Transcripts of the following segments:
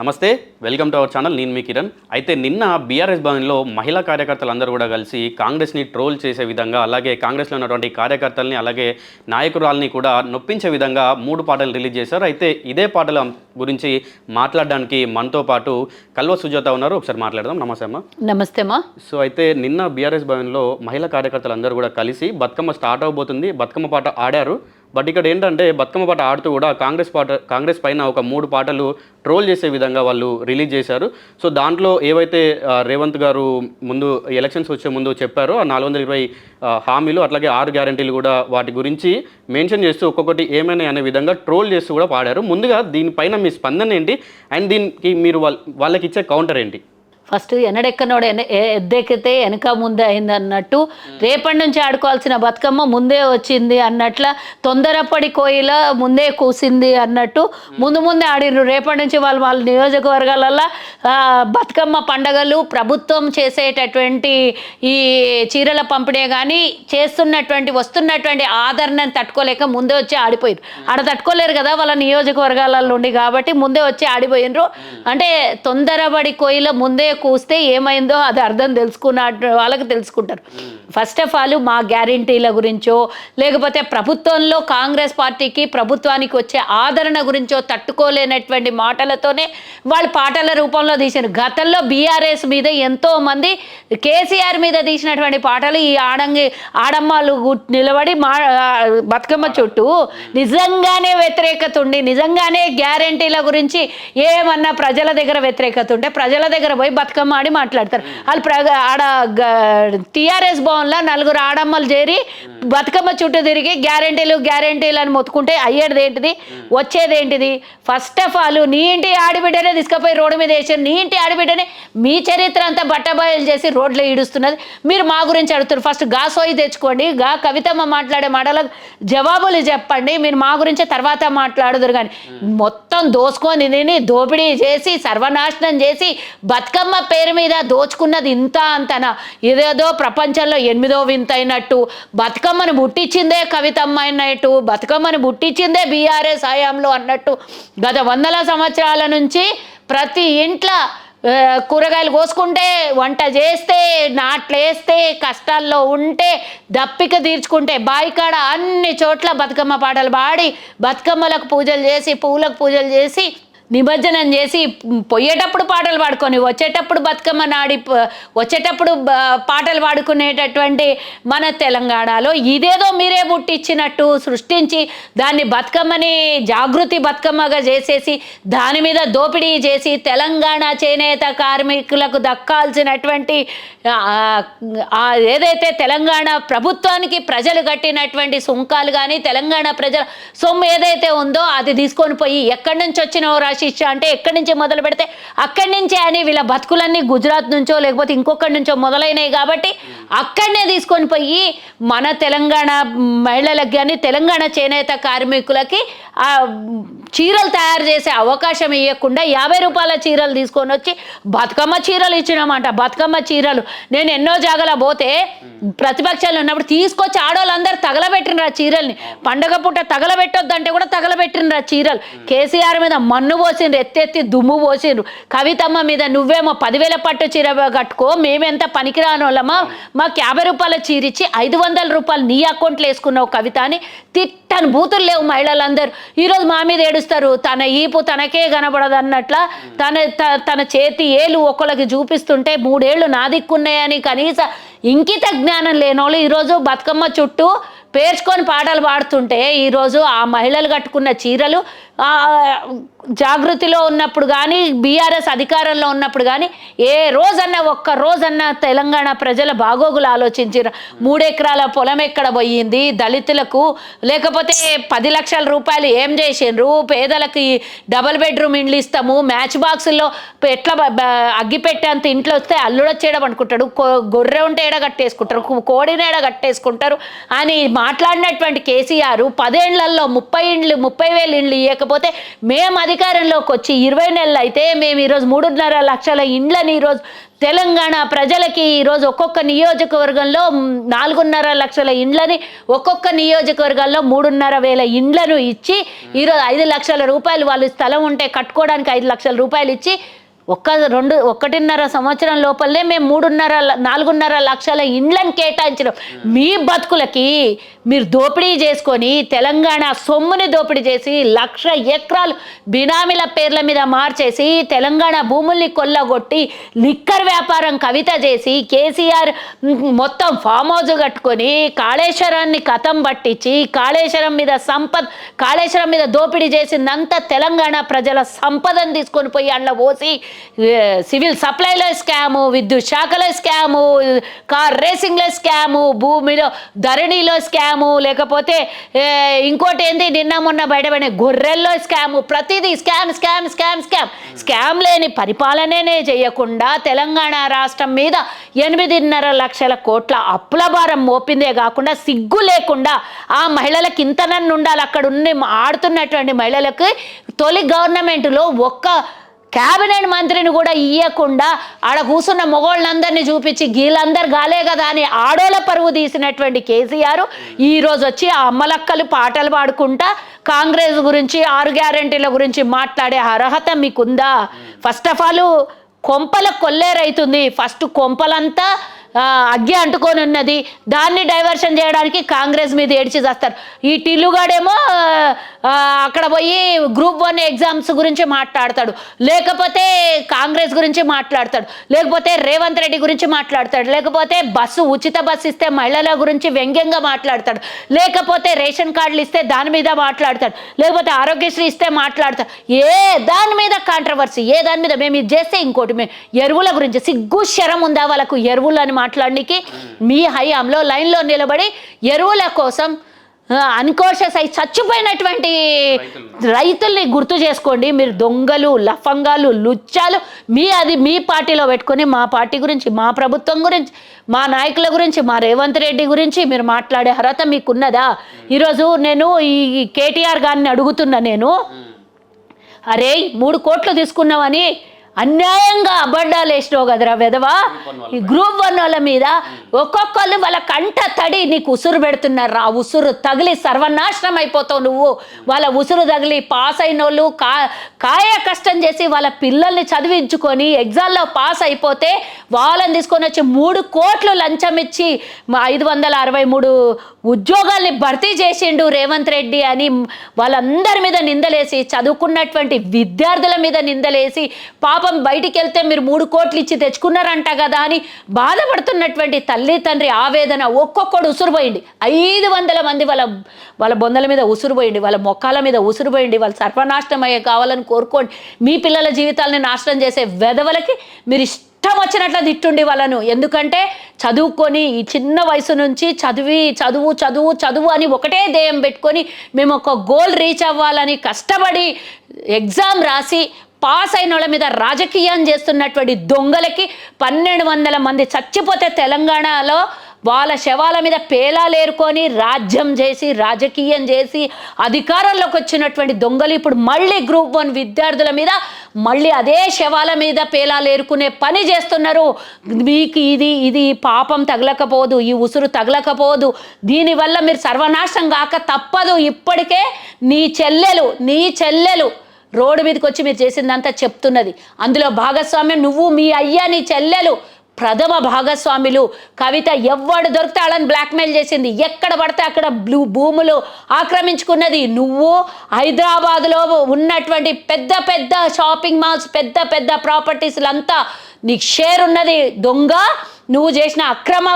నమస్తే welcome to our channel నేను మీ కిరణ్. అయితే నిన్న బీఆర్ఎస్ భవన్లో మహిళా కార్యకర్తలందరూ కూడా కలిసి కాంగ్రెస్ని ట్రోల్ చేసే విధంగా అలాగే కాంగ్రెస్లో ఉన్నటువంటి కార్యకర్తల్ని అలాగే నాయకురాల్ని కూడా నొప్పించే విధంగా మూడు పాటలు రిలీజ్ చేశారు. అయితే ఇదే పాటల గురించి మాట్లాడడానికి మనతో పాటు కల్వ సుజాత ఉన్నారు. ఒకసారి మాట్లాడదాం. నమస్తే అమ్మ. నమస్తే మా సో అయితే నిన్న బీఆర్ఎస్ భవన్లో మహిళా కార్యకర్తలందరూ కూడా కలిసి బతుకమ్మ స్టార్ట్ అవబోతుంది. బతుకమ్మ పాట ఆడారు. బట్ ఇక్కడ ఏంటంటే బతుకమ్మ పాట ఆడుతూ కూడా కాంగ్రెస్ పాట కాంగ్రెస్ పైన ఒక మూడు పాటలు ట్రోల్ చేసే విధంగా వాళ్ళు రిలీజ్ చేశారు. సో దాంట్లో ఏవైతే రేవంత్ గారు ముందు ఎలక్షన్స్ వచ్చే ముందు చెప్పారో ఆ నాలుగు వందల ఇరవై హామీలు అట్లాగే ఆరు గ్యారంటీలు కూడా వాటి గురించి మెన్షన్ చేస్తూ ఒక్కొక్కటి ఏమైనా అనే విధంగా ట్రోల్ చేస్తూ కూడా పాడారు. ముందుగా దీనిపైన మీ స్పందన ఏంటి? అండ్ దీనికి మీరు వాళ్ళ వాళ్ళకి ఇచ్చే కౌంటర్ ఏంటి? ఫస్ట్ ఎనడెక్కనోడు ఎన ఎద్దెక్కితే వెనక ముందే అయింది అన్నట్టు రేపటి నుంచి ఆడుకోవాల్సిన బతుకమ్మ ముందే వచ్చింది అన్నట్ల తొందరపడి కోయిల ముందే కూసింది అన్నట్టు ముందు ముందే ఆడిర్రు. రేపటి నుంచి వాళ్ళు వాళ్ళ నియోజకవర్గాలల్లో బతుకమ్మ పండగలు ప్రభుత్వం చేసేటటువంటి ఈ చీరల పంపిణీ కానీ చేస్తున్నటువంటి వస్తున్నటువంటి ఆదరణను తట్టుకోలేక ముందే వచ్చి ఆడిపోయారు ఆడ తట్టుకోలేరు కదా వాళ్ళ నియోజకవర్గాలలో ఉండి కాబట్టి ముందే వచ్చి ఆడిపోయినరు అంటే తొందరపడి కోయిల ముందే కూస్తే ఏమైందో అది అర్థం తెలుసుకున్న వాళ్ళకి తెలుసుకుంటారు. ఫస్ట్ ఆఫ్ ఆల్ మా గ్యారంటీల గురించో లేకపోతే ప్రభుత్వంలో కాంగ్రెస్ పార్టీకి ప్రభుత్వానికి వచ్చే ఆదరణ గురించో తట్టుకోలేనటువంటి మాటలతోనే వాళ్ళు పాటల రూపంలో తీశారు. గతంలో బీఆర్ఎస్ మీద ఎంతో మంది కేసీఆర్ మీద తీసినటువంటి పాటలు ఈ ఆడంగి ఆడమ్మాలు నిలబడి మా బతుకమ్మ చుట్టూ నిజంగానే వ్యతిరేకత ఉండి నిజంగానే గ్యారంటీల గురించి ఏమన్నా ప్రజల దగ్గర వ్యతిరేకత ఉంటే ప్రజల దగ్గర పోయి బతుకమ్మ ఆడి మాట్లాడతారు. వాళ్ళు ప్ర ఆడ టీఆర్ఎస్ భవన్లో నలుగురు ఆడమ్మలు చేరి బతుకమ్మ చుట్టూ తిరిగి గ్యారంటీలు గ్యారంటీలు అని మొత్తుకుంటే అయ్యేది ఏంటిది? వచ్చేది ఏంటిది? ఫస్ట్ ఆఫ్ ఆల్ నీ ఇంటి ఆడబిడ్డనే తీసుకుపోయి రోడ్డు మీద వేసారు. నీ ఇంటి ఆడబిడ్డనే మీ చరిత్ర అంతా బట్టబయలు చేసి రోడ్లో ఈడుస్తున్నది. మీరు మా గురించి అడుగుతారు ఫస్ట్గా సోయి తెచ్చుకోండి. గా కవితమ్మ మాట్లాడే మాటలకు జవాబులు చెప్పండి. మీరు మా గురించే తర్వాత మాట్లాడుదురు కానీ మొత్తం దోసుకొని తిని దోపిడీ చేసి సర్వనాశనం చేసి బతుకమ్మ పేరు మీద దోచుకున్నది ఇంత అంతనా? ఇదేదో ప్రపంచంలో ఎనిమిదో వింత అయినట్టు బతుకమ్మను బుట్టించిందే కవితమ్మ అయినట్టు బతుకమ్మను బుట్టించిందే బీఆర్ఎస్ హయాంలో అన్నట్టు. గత వందల సంవత్సరాల నుంచి ప్రతి ఇంట్లో కూరగాయలు కోసుకుంటే వంట చేస్తే నాట్లేస్తే కష్టాల్లో ఉంటే దప్పిక తీర్చుకుంటే బాయికాడ అన్ని చోట్ల బతుకమ్మ పాటలు పాడి బతుకమ్మలకు పూజలు చేసి పువ్వులకు పూజలు చేసి నిమజ్జనం చేసి పోయేటప్పుడు పాటలు పాడుకొని వచ్చేటప్పుడు బతుకమ్మ నాడి వచ్చేటప్పుడు పాటలు పాడుకునేటటువంటి మన తెలంగాణలో ఇదేదో మీరే ముట్టిచ్చినట్టు సృష్టించి దాన్ని బతుకమ్మని జాగృతి బతుకమ్మగా చేసేసి దాని మీద దోపిడీ చేసి తెలంగాణ చేనేత కార్మికులకు దక్కాల్సినటువంటి ఏదైతే తెలంగాణ ప్రభుత్వానికి ప్రజలు కట్టినటువంటి సుంకాలు కానీ తెలంగాణ ప్రజల సొమ్ము ఏదైతే ఉందో అది తీసుకొని పోయి ఎక్కడి నుంచి వచ్చినవో రాష్ట్ర రాశిష్య అంటే ఎక్కడి నుంచి మొదలు పెడితే అక్కడి నుంచే అని వీళ్ళ బతుకులన్నీ గుజరాత్ నుంచో లేకపోతే ఇంకొకటి నుంచో మొదలైనవి కాబట్టి అక్కడనే తీసుకొని పోయి మన తెలంగాణ మహిళలకు కానీ తెలంగాణ చేనేత కార్మికులకి ఆ చీరలు తయారు చేసే అవకాశం ఇవ్వకుండా యాభై రూపాయల చీరలు తీసుకొని వచ్చి బతుకమ్మ చీరలు ఇచ్చినామంట. బతుకమ్మ చీరలు. నేను ఎన్నో జాగల పోతే ప్రతిపక్షాలు ఉన్నప్పుడు తీసుకొచ్చి ఆడవాళ్ళందరూ తగలబెట్టినరు ఆ చీరల్ని. పండగ పూట తగలబెట్టొద్దంటే కూడా తగలబెట్టినరు ఆ చీరలు. కేసీఆర్ మీద మన్ను పోసిండ్రు ఎత్తెత్తి దుమ్ము పోసిండ్రు. కవితమ్మ మీద నువ్వేమో పదివేల పట్టు చీర కట్టుకో మేమెంత పనికిరాని వాళ్ళమా మాకు యాభై రూపాయల చీర ఇచ్చి ఐదు వందల రూపాయలు నీ అకౌంట్లో వేసుకున్నావు కవిత అని తిట్టని బూతులు లేవు మహిళలందరూ. ఈరోజు మా మీద ఏడుస్తారు తన ఈపు తనకే కనబడదన్నట్ల తన త- తన చేతి ఏలు ఒకళ్ళకి చూపిస్తుంటే మూడేళ్ళు నా దిక్కున్నాయని కనీస ఇంకిత జ్ఞానం లేనోళ్ళు ఈరోజు బతుకమ్మ చుట్టూ పేర్చుకొని పాటలు పాడుతుంటే ఈరోజు ఆ మహిళలు కట్టుకున్న చీరలు జాగృతిలో ఉన్నప్పుడు కానీ బీఆర్ఎస్ అధికారంలో ఉన్నప్పుడు కానీ ఏ రోజన్నా ఒక్క రోజన్నా తెలంగాణ ప్రజల బాగోగులు ఆలోచించారు మూడెకరాల పొలం ఎక్కడ పోయింది? దళితులకు లేకపోతే పది లక్షల రూపాయలు ఏం చేసిండ్రు? పేదలకి డబల్ బెడ్రూమ్ ఇండ్లు ఇస్తాము మ్యాచ్ బాక్సుల్లో ఎట్లా బ- అంత ఇంట్లో వస్తే అల్లుడొచ్చేయడం అనుకుంటాడు. గొర్రె ఉంటే ఏడ కట్టేసుకుంటారు? కోడిని ఏడ కట్టేసుకుంటారు? అని మాట్లాడినటువంటి కేసీఆర్ పదేండ్లలో ముప్పై ఇండ్లు ముప్పై వేలు ఇండ్లు ఇవ్వకపోతే మేము అధికారంలోకి వచ్చి ఇరవై నెలలు అయితే మేము ఈరోజు మూడున్నర లక్షల ఇండ్లని ఈరోజు తెలంగాణ ప్రజలకి ఈరోజు ఒక్కొక్క నియోజకవర్గంలో నాలుగున్నర లక్షల ఇండ్లని ఒక్కొక్క నియోజకవర్గాల్లో మూడున్నర వేల ఇండ్లను ఇచ్చి ఈరోజు ఐదు లక్షల రూపాయలు వాళ్ళు స్థలం ఉంటే కట్టుకోవడానికి ఐదు లక్షల రూపాయలు ఇచ్చి ఒక్క రెండు ఒకటిన్నర సంవత్సరం లోపలనే మేము మూడున్నర నాలుగున్నర లక్షల ఇండ్లను కేటాయించడం మీ బతుకులకి మీరు దోపిడీ చేసుకొని తెలంగాణ సొమ్ముని దోపిడీ చేసి లక్ష ఎకరాలు బినామీల పేర్ల మీద మార్చేసి తెలంగాణ భూముల్ని కొల్లగొట్టి లిక్కర్ వ్యాపారం కవిత చేసి కేసీఆర్ మొత్తం ఫామ్ హౌస్ కట్టుకొని కాళేశ్వరాన్ని కథం పట్టించి కాళేశ్వరం మీద సంపద కాళేశ్వరం మీద దోపిడీ చేసిందంతా తెలంగాణ ప్రజల సంపదను తీసుకొని పోయి అండ్ల పోసి సివిల్ సప్లైలో స్కాము విద్యుత్ శాఖలో స్కాము కార్ రేసింగ్లో స్కాము భూమిలో ధరణిలో స్కాము లేకపోతే ఇంకోటి ఏంది? నిన్న మొన్న బయటపడిన గొర్రెల్లో స్కాము. ప్రతిదీ scam scam scam scam. Scam లేని పరిపాలననే చేయకుండా తెలంగాణ రాష్ట్రం మీద ఎనిమిదిన్నర లక్షల కోట్ల అప్పుల భారం మోపిందే కాకుండా సిగ్గు లేకుండా ఆ మహిళలకు ఇంతనన్ను ఉండాలి అక్కడ ఉన్న ఆడుతున్నటువంటి మహిళలకు తొలి గవర్నమెంట్లో ఒక్క క్యాబినెట్ మంత్రిని కూడా ఇయ్యకుండా ఆడ కూర్చున్న మొగోళ్ళందరినీ చూపించి గీళ్ళందరు గాలే కదా అని ఆడోళ్ళ పరువు తీసినటువంటి కేసీఆర్ ఈరోజు వచ్చి ఆ అమ్మలక్కలు పాటలు పాడుకుంటా కాంగ్రెస్ గురించి ఆరు గ్యారెంటీల గురించి మాట్లాడే అర్హత మీకుందా? ఫస్ట్ ఆఫ్ ఆల్ కొంపల కొల్లేరైతుంది ఫస్ట్ కొంపలంతా అగ్గి అంటుకొని ఉన్నది. దాన్ని డైవర్షన్ చేయడానికి కాంగ్రెస్ మీద ఏడ్చి చేస్తారు. ఈ టిల్లుగాడేమో అక్కడ పోయి గ్రూప్ వన్ ఎగ్జామ్స్ గురించి మాట్లాడతాడు. లేకపోతే కాంగ్రెస్ గురించి మాట్లాడతాడు. లేకపోతే రేవంత్ రెడ్డి గురించి మాట్లాడతాడు. లేకపోతే బస్సు ఉచిత బస్సు ఇస్తే మహిళల గురించి వ్యంగ్యంగా మాట్లాడతాడు. లేకపోతే రేషన్ కార్డులు ఇస్తే దాని మీద మాట్లాడతాడు. లేకపోతే ఆరోగ్యశ్రీ ఇస్తే మాట్లాడతాడు. ఏ దాని మీద కాంట్రవర్సీ ఏ దాని మీద? మేము ఇది చేస్తే ఇంకోటి. మేము ఎరువుల గురించి. సిగ్గు శరం ఉందా వాళ్ళకు? ఎరువులు అని మాట్లాడడానికి మీ హయాంలో లైన్లో నిలబడి ఎరువుల కోసం అన్కాన్షియస్ అయి చచ్చిపోయినటువంటి రైతుల్ని గుర్తు చేసుకోండి. మీరు దొంగలు లఫంగాలు లుచ్చాలు మీ అది మీ పార్టీలో పెట్టుకొని మా పార్టీ గురించి మా ప్రభుత్వం గురించి మా నాయకుల గురించి మా రేవంత్ రెడ్డి గురించి మీరు మాట్లాడే అర్హత మీకున్నదా? ఈరోజు నేను ఈ కేటీఆర్ గారిని అడుగుతున్నా నేను. అరే మూడు కోట్లు తీసుకున్నావని అన్యాయంగా అబద్ధాలు వేసినావు కదరా వెధవా? ఈ గ్రూప్ వన్ వాళ్ళ మీద ఒక్కొక్కళ్ళు వాళ్ళ కంట తడి నీకు ఉసురు పెడుతున్నారు ఆ ఉసురు తగిలి సర్వనాశనం అయిపోతావు నువ్వు. వాళ్ళ ఉసురు తగిలి పాస్ అయిన వాళ్ళు కా కాయ కష్టం చేసి వాళ్ళ పిల్లల్ని చదివించుకొని ఎగ్జామ్లో పాస్ అయిపోతే వాళ్ళని తీసుకొని వచ్చి మూడు కోట్లు లంచం ఇచ్చి ఐదు వందల అరవై మూడు ఉద్యోగాల్ని భర్తీ చేసిండు రేవంత్ రెడ్డి అని వాళ్ళందరి మీద నిందలేసి చదువుకున్నటువంటి విద్యార్థుల మీద నిందలేసి పాపం పాపం బయటికి వెళ్తే మీరు మూడు కోట్లు ఇచ్చి తెచ్చుకున్నారంట కదా అని బాధపడుతున్నటువంటి తల్లి తండ్రి ఆవేదన. ఒక్కొక్కడు ఉసురుపోయింది ఐదు వందల మంది వాళ్ళ వాళ్ళ బొందల మీద ఉసురుపోయింది వాళ్ళ మొక్కల మీద ఉసురుపోయింది వాళ్ళు సర్వనాశనం అయ్యే కావాలని కోరుకోండి. మీ పిల్లల జీవితాలని నాశనం చేసే వెధవలకి మీరు ఇష్టం వచ్చినట్లు తిట్టుండి వాళ్ళను. ఎందుకంటే చదువుకొని ఈ చిన్న వయసు నుంచి చదివి చదువు చదువు చదువు అని ఒకటే ధ్యేయం పెట్టుకొని మేము ఒక గోల్ రీచ్ అవ్వాలని కష్టపడి ఎగ్జామ్ రాసి పాస్ అయిన వాళ్ళ మీద రాజకీయం చేస్తున్నటువంటి దొంగలకి పన్నెండు వందల మంది చచ్చిపోతే తెలంగాణలో వాళ్ళ శవాల మీద పేలాలు ఏరుకొని రాజ్యం చేసి రాజకీయం చేసి అధికారంలోకి వచ్చినటువంటి దొంగలు ఇప్పుడు మళ్ళీ గ్రూప్ వన్ విద్యార్థుల మీద మళ్ళీ అదే శవాల మీద పేలాలు ఏరుకునే పని చేస్తున్నారు. మీకు ఇది ఇది పాపం తగలకపోదు ఈ ఉసురు తగలకపోదు. దీనివల్ల మీరు సర్వనాశం కాక తప్పదు. ఇప్పటికే నీ చెల్లెలు నీ చెల్లెలు రోడ్డు మీదకి వచ్చి మీరు చేసిందంతా చెప్తున్నది. అందులో భాగస్వామ్యం నువ్వు మీ అయ్యా నీ చెల్లెలు. ప్రథమ భాగస్వాములు. కవిత ఎవడు దొరికితే వాళ్ళని బ్లాక్మెయిల్ చేసింది. ఎక్కడ పడితే అక్కడ బ్లూ భూములు ఆక్రమించుకున్నది నువ్వు. హైదరాబాద్లో ఉన్నటువంటి పెద్ద పెద్ద షాపింగ్ మాల్స్ పెద్ద పెద్ద ప్రాపర్టీస్లంతా నీకు షేర్ ఉన్నది. దొంగ నువ్వు చేసిన అక్రమ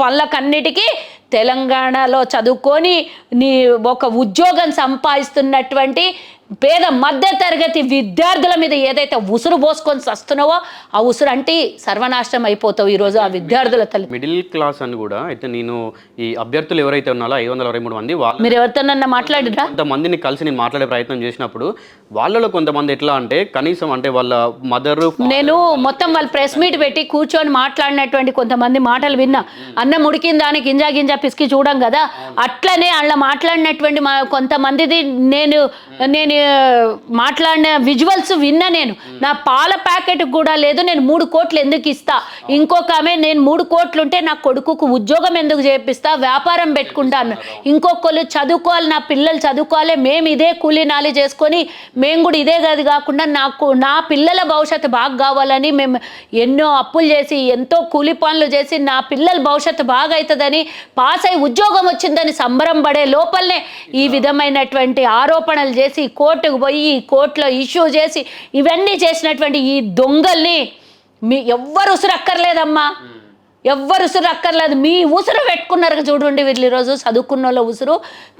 పనులకన్నిటికీ తెలంగాణలో చదువుకొని నీ ఒక ఉద్యోగం సంపాదిస్తున్నటువంటి పేద మధ్య తరగతి విద్యార్థుల మీద ఏదైతే ఉసురు పోసుకొని వస్తున్నావో ఆ ఉసురు అంటే సర్వనాశనం అయిపోతావు ఈరోజు ఆ విద్యార్థుల తల్లి. మిడిల్ క్లాస్ అని కూడా అయితే నేను ఈ అభ్యర్థులు ఎవరైతే ఉన్నారో ఐదు వందల అరవై మూడు మంది వాళ్ళ మీరు ఎవరితోనన్నా మాట్లాడిరా కొంతమందిని కలిసి నేను మాట్లాడే ప్రయత్నం చేసినప్పుడు వాళ్ళలో కొంతమంది ఎట్లా అంటే కనీసం అంటే వాళ్ళ మదర్ నేను మొత్తం వాళ్ళు ప్రెస్ మీట్ పెట్టి కూర్చొని మాట్లాడినటువంటి కొంతమంది మాటలు విన్నా. అన్నం ఉడికిన దానికి గింజా గింజా పిసికి చూడం కదా. అట్లనే అలా మాట్లాడినటువంటి మా కొంతమందిది నేను నేను మాట్లాడిన విజువల్స్ విన్నా నేను. నా పాల ప్యాకెట్ కూడా లేదు నేను మూడు కోట్లు ఎందుకు ఇస్తా? ఇంకొక ఆమె నేను మూడు కోట్లు ఉంటే నా కొడుకుకు ఉద్యోగం ఎందుకు చేపిస్తా? వ్యాపారం పెట్టుకుంటాను. ఇంకొకళ్ళు చదువుకోవాలి నా పిల్లలు చదువుకోవాలి మేము ఇదే కూలీ నాలి చేసుకొని మేము కూడా ఇదే గది కాకుండా నాకు నా పిల్లల భవిష్యత్తు బాగా కావాలని మేము ఎన్నో అప్పులు చేసి ఎంతో కూలి పనులు చేసి నా పిల్లల భవిష్యత్తు బాగా అవుతుందని పాస్ అయి ఉద్యోగం వచ్చిందని సంబరం పడే లోపలనే ఈ విధమైనటువంటి ఆరోపణలు చేసి కోర్టుకు పోయి కోర్టులో ఇష్యూ చేసి ఇవన్నీ చేసినటువంటి ఈ దొంగల్ని మీ ఎవ్వరు ఉసురు అక్కర్లేదమ్మా ఎవ్వరు ఉసురు అక్కర్లేదు మీ ఉసురు పెట్టుకున్నారు చూడండి వీళ్ళు ఈరోజు చదువుకున్న వాళ్ళ ఉసురు.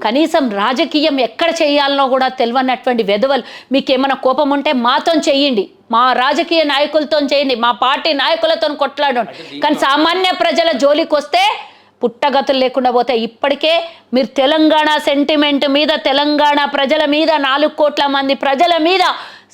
కనీసం రాజకీయం ఎక్కడ చేయాలనో కూడా తెలియనటువంటి వెధవలు. మీకు ఏమైనా కోపం ఉంటే మాతో చెయ్యండి మా రాజకీయ నాయకులతో చేయండి. మా పార్టీ నాయకులతో కొట్లాడండి. కానీ సామాన్య ప్రజల జోలికి వస్తే పుట్టగతులు లేకుండా పోతే ఇప్పటికే మీరు తెలంగాణ సెంటిమెంట్ మీద తెలంగాణ ప్రజల మీద నాలుగు కోట్ల మంది ప్రజల మీద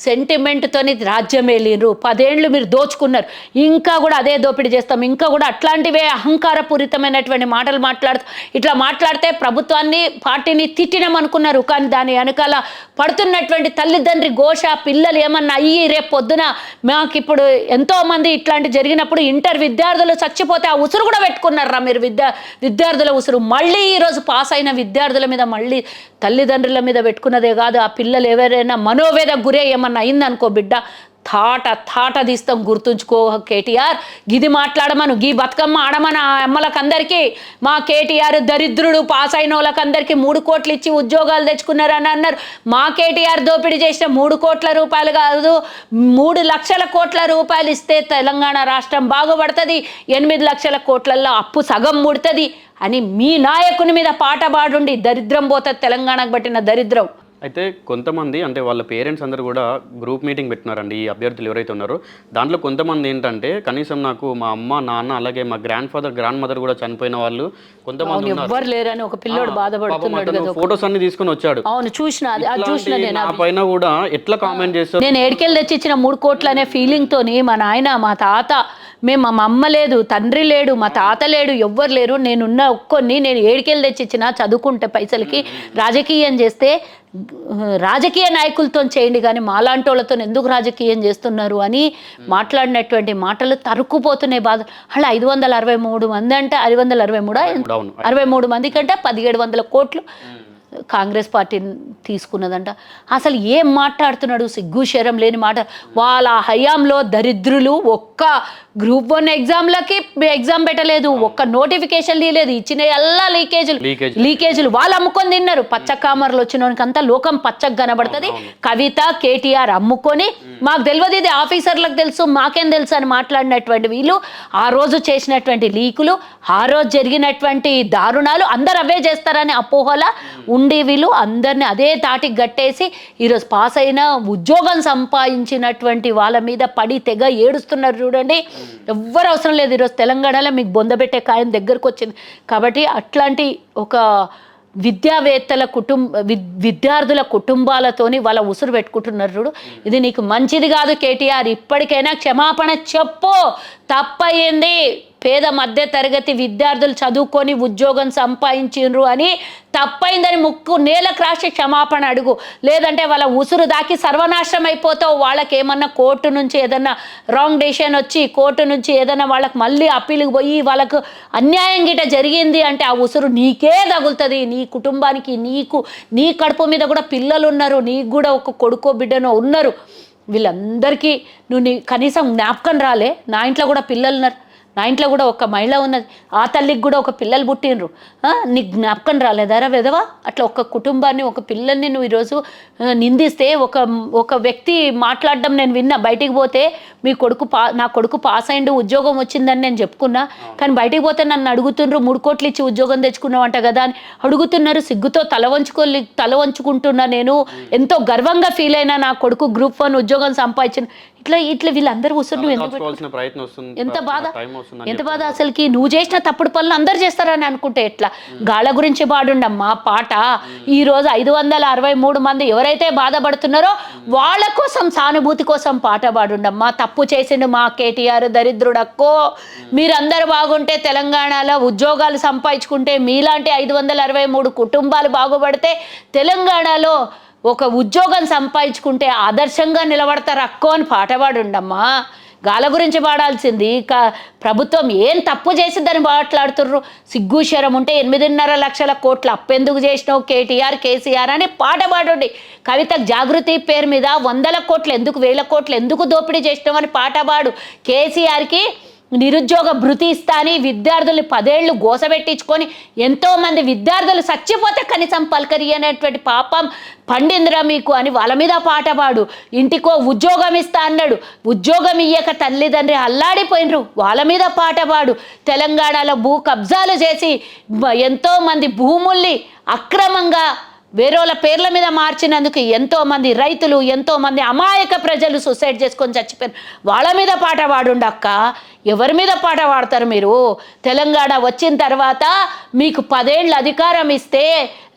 సెంటిమెంట్తోని రాజ్యం వెళ్ళిండ్రు పదేండ్లు మీరు దోచుకున్నారు. ఇంకా కూడా అదే దోపిడీ చేస్తాం. ఇంకా కూడా అట్లాంటివే అహంకారపూరితమైనటువంటి మాటలు మాట్లాడుతూ ఇట్లా మాట్లాడితే ప్రభుత్వాన్ని పార్టీని తిట్టినాం అనుకున్నారు. కానీ దాని వెనకాల పడుతున్నటువంటి తల్లిదండ్రి ఘోష పిల్లలు ఏమన్నా అయ్యి రేపు పొద్దున మాకు ఇప్పుడు ఎంతోమంది ఇట్లాంటి జరిగినప్పుడు ఇంటర్ విద్యార్థులు చచ్చిపోతే ఆ ఉసురు కూడా పెట్టుకున్నారా మీరు? విద్యా విద్యార్థుల ఉసురు. మళ్ళీ ఈరోజు పాస్ అయిన విద్యార్థుల మీద మళ్ళీ తల్లిదండ్రుల మీద పెట్టుకున్నదే కాదు. ఆ పిల్లలు ఎవరైనా మనోవేద గురే ఏమన్నా అయిందనుకో బిడ్డ తాట తాట తీస్తాం గుర్తుంచుకో కేటీఆర్. గిది మాట్లాడమను గీ బతుకమ్మ ఆడమన అమ్మలకందరికీ. మా కేటీఆర్ దరిద్రుడు పాస్ అయిన వాళ్ళకందరికీ మూడు కోట్లు ఇచ్చి ఉద్యోగాలు తెచ్చుకున్నారని అన్నారు. మా కేటీఆర్ దోపిడీ చేసిన మూడు కోట్ల రూపాయలు కాదు మూడు లక్షల కోట్ల రూపాయలు ఇస్తే తెలంగాణ రాష్ట్రం బాగుపడుతుంది. ఎనిమిది లక్షల కోట్లల్లో అప్పు సగం ముడుతుంది అని మీ నాయకుని మీద పాట పాడుండి దరిద్రం పోతుంది తెలంగాణకు పట్టిన దరిద్రం. అయితే కొంతమంది అంటే వాళ్ళ పేరెంట్స్ అందరూ కూడా గ్రూప్ మీటింగ్ పెట్టినారండి ఈ అభ్యర్థులు ఎవరైతే ఉన్నారో. దాంట్లో కొంతమంది ఏంటంటే కనీసం నాకు మా అమ్మ నాన్న అలాగే మా గ్రాండ్ ఫాదర్ గ్రాండ్ మదర్ కూడా చనిపోయిన వాళ్ళు కొంతమంది ఎవ్వరు లేరని ఒక పిల్లోడు బాధపడుతున్నాడు ఫొటోస్ అన్ని తీసుకొని వచ్చాడు. అవును చూసిన చూసిన నేను పైన కూడా ఎట్లా కామెంట్ చేస్తారు నేను ఏడికెళ్ళి తెచ్చిచ్చిన మూడు కోట్లు అనే ఫీలింగ్ తోని మా నాయన మా తాత మేము మా అమ్మ లేదు తండ్రి లేడు మా తాత లేడు ఎవ్వరు లేరు. నేనున్న ఒక్కొని నేను ఏడికెళ్ళి తెచ్చిచ్చిన చదువుకుంటే పైసలకి రాజకీయం చేస్తే రాజకీయ నాయకులతో చేయండి కానీ మాలాంటి వాళ్ళతో ఎందుకు రాజకీయం చేస్తున్నారు అని మాట్లాడినటువంటి మాటలు తరుక్కుపోతున్నాయి బాధ. అలా ఐదు వందల అరవై మూడు మంది అంటే ఐదు వందల అరవై మూడా? అరవై మూడు మంది కంటే పదిహేడు వందల కోట్లు కాంగ్రెస్ పార్టీ తీసుకున్నదంట. అసలు ఏం మాట్లాడుతున్నాడు సిగ్గు శరం లేని మాట. వాళ్ళ హయాంలో దరిద్రులు ఒక్క గ్రూప్ వన్ ఎగ్జామ్లకి ఎగ్జామ్ పెట్టలేదు ఒక్క నోటిఫికేషన్ తీయలేదు ఇచ్చిన ఎల్లా లీకేజీలు. లీకేజ్ లీకేజీలు. వాళ్ళు అమ్ముకొని తిన్నారు. పచ్చ కామర్లు వచ్చిన అంతా లోకం పచ్చగా కనబడుతుంది. కవిత కేటీఆర్ అమ్ముకొని మాకు తెలియదు ఇది ఆఫీసర్లకు తెలుసు మాకేం తెలుసు అని మాట్లాడినటువంటి వీళ్ళు ఆ రోజు చేసినటువంటి లీకులు ఆ రోజు జరిగినటువంటి దారుణాలు అందరు అవే చేస్తారని అపోహల ఉండి వీళ్ళు అందరిని అదే తాటికి గట్టేసి ఈరోజు పాస్ అయిన ఉద్యోగం సంపాదించినటువంటి వాళ్ళ మీద పడి తెగ ఏడుస్తున్నారు చూడండి. ఎవ్వరు అవసరం లేదు. ఈరోజు తెలంగాణలో మీకు బొందబెట్టే కాయం దగ్గరకు వచ్చింది. కాబట్టి అట్లాంటి ఒక విద్యావేత్తల కుటుంబ విద్- విద్యార్థుల కుటుంబాలతోని వాళ్ళ ఉసురు పెట్టుకుంటున్నారు చూడు. ఇది నీకు మంచిది కాదు కేటీఆర్. ఇప్పటికైనా క్షమాపణ చెప్పు. తప్పయింది. పేద మధ్య తరగతి విద్యార్థులు చదువుకొని ఉద్యోగం సంపాదించిండ్రు అని తప్పైందని ముక్కు నేల క్రాసి క్షమాపణ అడుగు. లేదంటే వాళ్ళ ఉసురు దాకి సర్వనాశనం అయిపోతావు. వాళ్ళకి ఏమన్నా కోర్టు నుంచి ఏదన్నా రాంగ్ డెసిషన్ వచ్చి కోర్టు నుంచి ఏదైనా వాళ్ళకి మళ్ళీ అప్పీలుకి పోయి వాళ్ళకు అన్యాయం గిట జరిగింది అంటే ఆ ఉసురు నీకే తగులుతుంది. నీ కుటుంబానికి నీకు నీ కడుపు మీద కూడా పిల్లలు ఉన్నారు నీకు కూడా ఒక కొడుకో బిడ్డనో ఉన్నారు. వీళ్ళందరికీ నువ్వు నీ కనీసం జ్ఞాపకం రాలే. నా ఇంట్లో కూడా పిల్లలు ఉన్నారు నా ఇంట్లో కూడా ఒక మహిళ ఉన్నది ఆ తల్లికి కూడా ఒక పిల్లలు పుట్టినరు నీకు జ్ఞాపకం రాలేదారా విధవా అట్లా ఒక కుటుంబాన్ని ఒక పిల్లల్ని నువ్వు ఈరోజు నిందిస్తే ఒక ఒక వ్యక్తి మాట్లాడడం నేను విన్నా. బయటికి పోతే మీ కొడుకు పా నా కొడుకు పాస్ అయిండు ఉద్యోగం వచ్చిందని నేను చెప్పుకున్నా. కానీ బయటికి పోతే నన్ను అడుగుతుండ్రు మూడు కోట్లు ఇచ్చి ఉద్యోగం తెచ్చుకున్నావంట కదా అని. అడుగుతున్నారు సిగ్గుతో తల వంచుకోలే తల వంచుకుంటున్నా నేను. ఎంతో గర్వంగా ఫీల్ అయినా నా కొడుకు గ్రూప్ వన్ ఉద్యోగం సంపాదించిన ఇట్లా ఇట్లా వీళ్ళందరూ ఉసురు నువ్వు ఎందుకు ప్రయత్నం వస్తుంది. ఎంత బాధ? వస్తుంది ఎంత బాధ అసలుకి? నువ్వు చేసిన తప్పుడు పనులు అందరు చేస్తారని అనుకుంటే ఎట్లా? గాళ్ళ గురించి పాడుండమ్మా పాట. ఈ రోజు ఐదు వందల అరవై మూడు మంది ఎవరైతే బాధపడుతున్నారో వాళ్ళ కోసం సానుభూతి కోసం పాట పాడుండమ్మా తప్పు చేసిండు మా కేటీఆర్ దరిద్రుడక్కో. మీరందరూ బాగుంటే తెలంగాణలో ఉద్యోగాలు సంపాదించుకుంటే మీలాంటి ఐదు వందల అరవై మూడు కుటుంబాలు బాగుపడితే తెలంగాణలో ఒక ఉద్యోగం సంపాదించుకుంటే ఆదర్శంగా నిలబడతారు అక్కో అని పాట పాడుండమ్మా గాల గురించి పాడాల్సింది. ఇక ప్రభుత్వం ఏం తప్పు చేసిందని మాట్లాడుతుర్రు? సిగ్గు శరం ఉంటే ఎనిమిదిన్నర లక్షల కోట్ల అప్పెందుకు చేసినావు కేటీఆర్ కేసీఆర్ అని పాట పాడండి కవిత జాగృతి పేరు మీద వందల కోట్లు ఎందుకు వేల కోట్లు ఎందుకు దోపిడీ చేసినావు అని పాట పాడు. కేసీఆర్కి నిరుద్యోగ భృతి ఇస్తా అని విద్యార్థుల్ని పదేళ్ళు గోసబెట్టించుకొని ఎంతోమంది విద్యార్థులు చచ్చిపోతే కనీసం పలకరి అనేటువంటి పాపం పండిందిరా మీకు అని వాళ్ళ మీద పాట పాడు ఇంటికో ఉద్యోగం ఇస్తా అన్నాడు. ఉద్యోగం ఇయ్యక తల్లిదండ్రి అల్లాడిపోయినరు. వాళ్ళ మీద పాట పాడు తెలంగాణలో భూ కబ్జాలు చేసి ఎంతోమంది భూముల్ని అక్రమంగా వేరేల పేర్ల మీద మార్చినందుకు ఎంతోమంది రైతులు ఎంతోమంది అమాయక ప్రజలు సూసైడ్ చేసుకొని చచ్చిపోయారు. వాళ్ళ మీద పాట పాడుండక్క ఎవరి మీద పాట పాడతారు మీరు? తెలంగాణ వచ్చిన తర్వాత మీకు పదేళ్ళు అధికారం ఇస్తే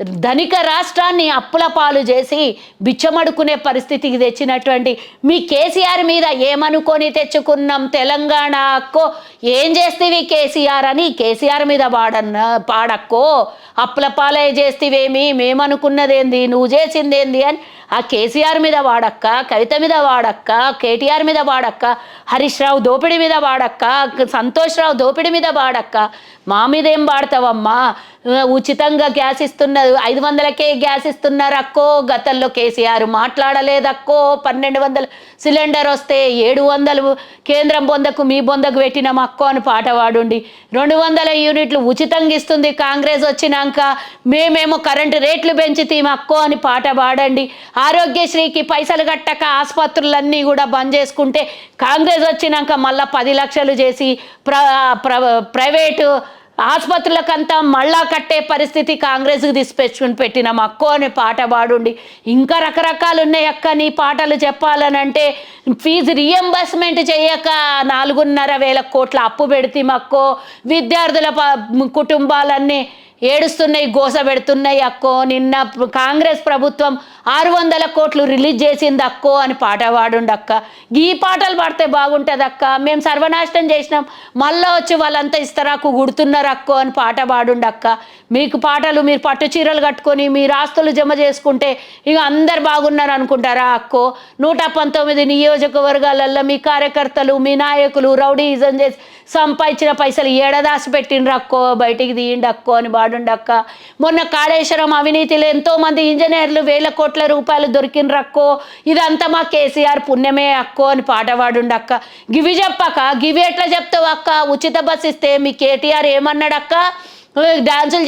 ధనిక రాష్ట్రాన్ని అప్పుల పాలు చేసి బిచ్చమడుకునే పరిస్థితికి తెచ్చినటువంటి మీ కేసీఆర్ మీద ఏమనుకొని తెచ్చుకున్నాం తెలంగాణ అక్కో? ఏం చేస్తేవి కేసీఆర్ అని కేసీఆర్ మీద పాడన్న పాడక్కో? అప్పుల పాలే చేస్తేవేమి? మేమనుకున్నదేంది? నువ్వు చేసిందేంది అని ఆ కేసీఆర్ మీద వాడక్క కవిత మీద వాడక్క కేటీఆర్ మీద వాడక్క హరీష్ రావు దోపిడి మీద వాడక్క సంతోష్ రావు దోపిడి మీద వాడక్క. మా మీద ఏం వాడతావమ్మా? ఉచితంగా గ్యాస్ ఇస్తున్నారు ఐదు వందలకే గ్యాస్ ఇస్తున్నారు అక్కో. గతంలో కేసీఆర్ మాట్లాడలేదక్కో. పన్నెండు వందలు సిలిండర్ వస్తే ఏడు వందలు కేంద్రం బొందకు మీ బొందకు పెట్టినాం అక్కో అని పాట పాడుండి. రెండు వందల యూనిట్లు ఉచితంగా ఇస్తుంది కాంగ్రెస్ వచ్చినాక మేమేమో కరెంటు రేట్లు పెంచితే మక్కు అని పాట పాడండి. ఆరోగ్యశ్రీకి పైసలు కట్టక ఆసుపత్రులన్నీ కూడా బంద్ చేసుకుంటే కాంగ్రెస్ వచ్చినాక మళ్ళా పది లక్షలు చేసి ప్ర ప్ర- ప్రైవేటు ఆసుపత్రులకంతా మళ్ళా కట్టే పరిస్థితి కాంగ్రెస్కి తీసుకొచ్చుకుని పెట్టిన అక్కో అనే పాట పాడుండి ఇంకా రకరకాలు ఉన్నాయి అక్క నీ పాటలు చెప్పాలనంటే ఫీజు రియంబర్స్మెంట్ చేయక నాలుగున్నర వేల కోట్ల అప్పు పెడితే మక్కో విద్యార్థుల కుటుంబాలన్నీ ఏడుస్తున్నాయి గోస పెడుతున్నాయి అక్కో. నిన్న కాంగ్రెస్ ప్రభుత్వం ఆరు వందల కోట్లు రిలీజ్ చేసింది అక్కో అని పాట పాడుండు అక్క. ఈ పాటలు పాడితే బాగుంటుంది అక్క. మేము సర్వనాశనం చేసినాం. మళ్ళీ వచ్చి వాళ్ళంతా ఇస్తరాకు గుడుతున్నారు అక్కో అని పాట పాడుండు అక్క. మీకు పాటలు మీరు పట్టు చీరలు కట్టుకొని మీరు ఆస్తులు జమ చేసుకుంటే ఇక అందరు బాగున్నారు అనుకుంటారా అక్కో? నూట పంతొమ్మిది నియోజకవర్గాలలో మీ కార్యకర్తలు మీ నాయకులు రౌడీజం చేసి సంపాదించిన పైసలు ఏడదాసి పెట్టిండ్రు అక్కో బయటికి తీయండి అక్కో అని బాడుండక్క మొన్న కాళేశ్వరం అవినీతిలో ఎంతోమంది ఇంజనీర్లు వేల కోట్ల రూపాయలు దొరికిండ్రు అక్కో. ఇదంతా మా కేసీఆర్ పుణ్యమే అక్కో అని పాట పాడుండక్క గివి చెప్పక గివి ఎట్లా చెప్తావు అక్క? ఉచిత బస్ ఇస్తే మీ కేటీఆర్ ఏమన్నాడు అక్క?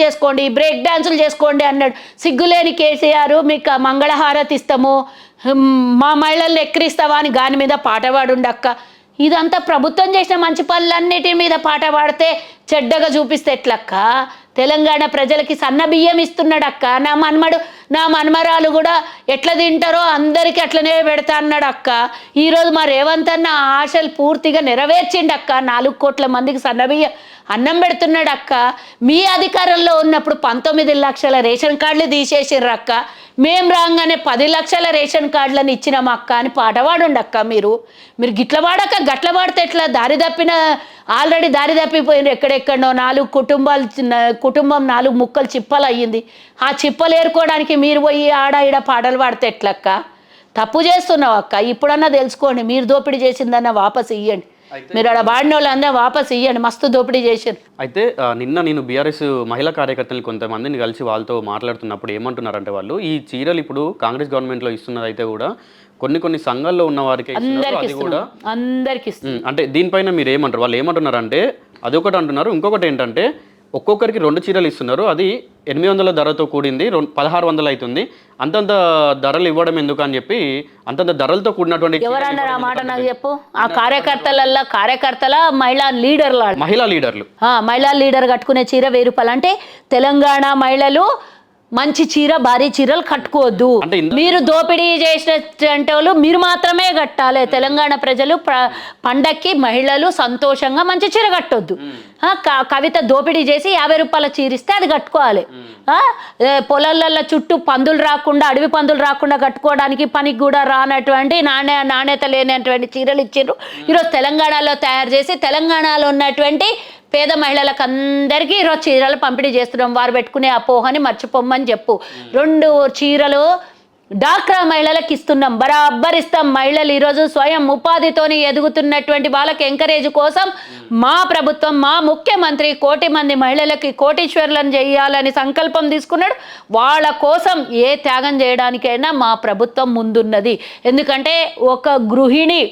చేసుకోండి బ్రేక్ డ్యాన్సులు చేసుకోండి అన్నాడు. సిగ్గులేని కేసీఆర్ మీకు మంగళహారతి ఇస్తాము మా మహిళల్ని ఎక్కిరిస్తావా అని గాని మీద పాట పాడుండక్క ఇదంతా ప్రభుత్వం చేసిన మంచి పనులన్నిటి మీద పాట పాడితే చెడ్డగా చూపిస్తే ఎట్లక్క? తెలంగాణ ప్రజలకి సన్న బియ్యం ఇస్తున్నాడక్క. నా మన్మడు నా మన్మరాలు కూడా ఎట్లా తింటారో అందరికీ అట్లనే పెడతా అన్నాడు అక్క ఈరోజు మా రేవంత్ అన్న ఆశలు పూర్తిగా నెరవేర్చిండు అక్క నాలుగు కోట్ల మందికి సన్న బియ్యం అన్నం పెడుతున్నాడు అక్క. మీ అధికారంలో ఉన్నప్పుడు పంతొమ్మిది లక్షల రేషన్ కార్డులు తీసేసిర్రు అక్క. మేం రాగానే పది లక్షల రేషన్ కార్డులను ఇచ్చినాం అక్క అని పాట పాడుండు అక్క మీరు. మీరు గిట్ల పాడక గట్ల పాడితే ఎట్లా? దారి తప్పిన ఆల్రెడీ దారి తప్పిపోయినారు ఎక్కడెక్కడో నాలుగు కుటుంబాలు చిన్న- కుటుంబం నాలుగు ముక్కలు చిప్పలు అయ్యింది. ఆ చిప్పలు ఏరుకోవడానికి మీరు పోయి ఆడ ఈడ పాటలు పాడితే ఎట్లక్క? తప్పు చేస్తున్నావు అక్క. ఇప్పుడన్నా తెలుసుకోండి మీరు దోపిడీ చేసిందన్న వాపస్ ఇయ్యండి. మీరు ఆడ వాడిన వాళ్ళందరూ వాపస్ ఇయ్యండి మస్తు దోపిడీ చేశారు. అయితే నిన్న నేను బీఆర్ఎస్ మహిళా కార్యకర్తలు కొంతమందిని కలిసి వాళ్ళతో మాట్లాడుతున్నప్పుడు ఏమంటున్నారంటే వాళ్ళు ఈ చీరలు ఇప్పుడు కాంగ్రెస్ గవర్నమెంట్లో ఇస్తున్నది అయితే కూడా కొన్ని కొన్ని సంఘాల్లో ఉన్న వారికి అది కూడా అందరికి అంటే దీనిపైన మీరు ఏమంటారు? వాళ్ళు ఏమంటున్నారు అంటే అదొకటి అంటున్నారు ఇంకొకటి ఏంటంటే ఒక్కొక్కరికి రెండు చీరలు ఇస్తున్నారు. అది ఎనిమిది వందల ధరతో కూడింది రెండు పదహారు వందలు అవుతుంది. అంతంత ధరలు ఇవ్వడం ఎందుకు అని చెప్పి అంతంత ధరలతో కూడినటువంటి ఎవరన్నారు ఆ మాట నాకు చెప్పు ఆ కార్యకర్తలల్లో కార్యకర్తల మహిళా లీడర్ల మహిళా లీడర్లు. ఆ, మహిళా లీడర్ కట్టుకునే చీర వెయ్యి రూపాయలు. అంటే తెలంగాణ మహిళలు మంచి చీర భారీ చీరలు కట్టుకోవద్దు. మీరు దోపిడీ చేసినటువంటి వాళ్ళు మీరు మాత్రమే కట్టాలి. తెలంగాణ ప్రజలు ప్ర పండక్కి మహిళలు సంతోషంగా మంచి చీర కట్టొద్దు. కవిత దోపిడీ చేసి యాభై రూపాయల చీర ఇస్తే అది కట్టుకోవాలి. పొలాలల్లో చుట్టూ పందులు రాకుండా అడవి పందులు రాకుండా కట్టుకోవడానికి పనికి కూడా రానటువంటి నాణ్య నాణ్యత లేనటువంటి చీరలు ఇచ్చిండ్రు. ఈరోజు తెలంగాణలో తయారు చేసి తెలంగాణలో ఉన్నటువంటి పేద మహిళలకు అందరికీ ఈరోజు చీరలు పంపిణీ చేస్తున్నాం. వారు పెట్టుకునే అపోహని మర్చిపోమ్మని చెప్పు. రెండు చీరలు డాక్రా మహిళలకు ఇస్తున్నాం. బరాబర్ ఇస్తాం. మహిళలు ఈరోజు స్వయం ఉపాధితోని ఎదుగుతున్నటువంటి వాళ్ళకి ఎంకరేజ్ కోసం మా ప్రభుత్వం మా ముఖ్యమంత్రి కోటి మంది మహిళలకి కోటీశ్వర్లను చేయాలని సంకల్పం తీసుకున్నాడు. వాళ్ళ కోసం ఏ త్యాగం చేయడానికైనా మా ప్రభుత్వం ముందున్నది. ఎందుకంటే ఒక గృహిణి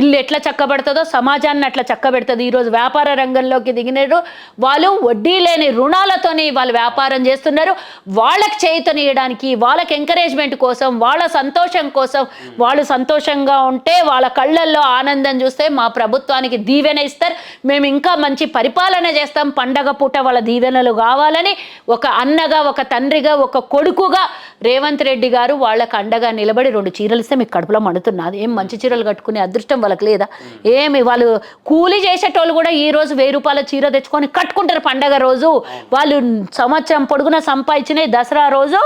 ఇల్లు ఎట్లా చక్కబడుతుందో సమాజాన్ని అట్లా చక్కబెడుతుంది. ఈరోజు వ్యాపార రంగంలోకి దిగినారు. వాళ్ళు వడ్డీ లేని రుణాలతోని వాళ్ళు వ్యాపారం చేస్తున్నారు. వాళ్ళకి చేయుతనియడానికి వాళ్ళకి ఎంకరేజ్మెంట్ కోసం వాళ్ళ సంతోషం కోసం వాళ్ళు సంతోషంగా ఉంటే వాళ్ళ కళ్ళల్లో ఆనందం చూస్తే మా ప్రభుత్వానికి దీవెన ఇస్తారు. మేము ఇంకా మంచి పరిపాలన చేస్తాం. పండగ పూట వాళ్ళ దీవెనలు కావాలని ఒక అన్నగా ఒక తండ్రిగా ఒక కొడుకుగా రేవంత్ రెడ్డి గారు వాళ్ళకి అండగా నిలబడి రెండు చీరలు ఇస్తే మీకు కడుపులో మండుతున్నది. ఏం మంచి చీరలు కట్టుకునే అదృష్టం వాళ్ళకి లేదా? ఏమి వాళ్ళు కూలి చేసేటోళ్ళు కూడా ఈ రోజు వెయ్యి రూపాయల చీర తెచ్చుకొని కట్టుకుంటారు పండగ రోజు. వాళ్ళు సంవత్సరం పొడుగున సంపాదించినవి దసరా రోజు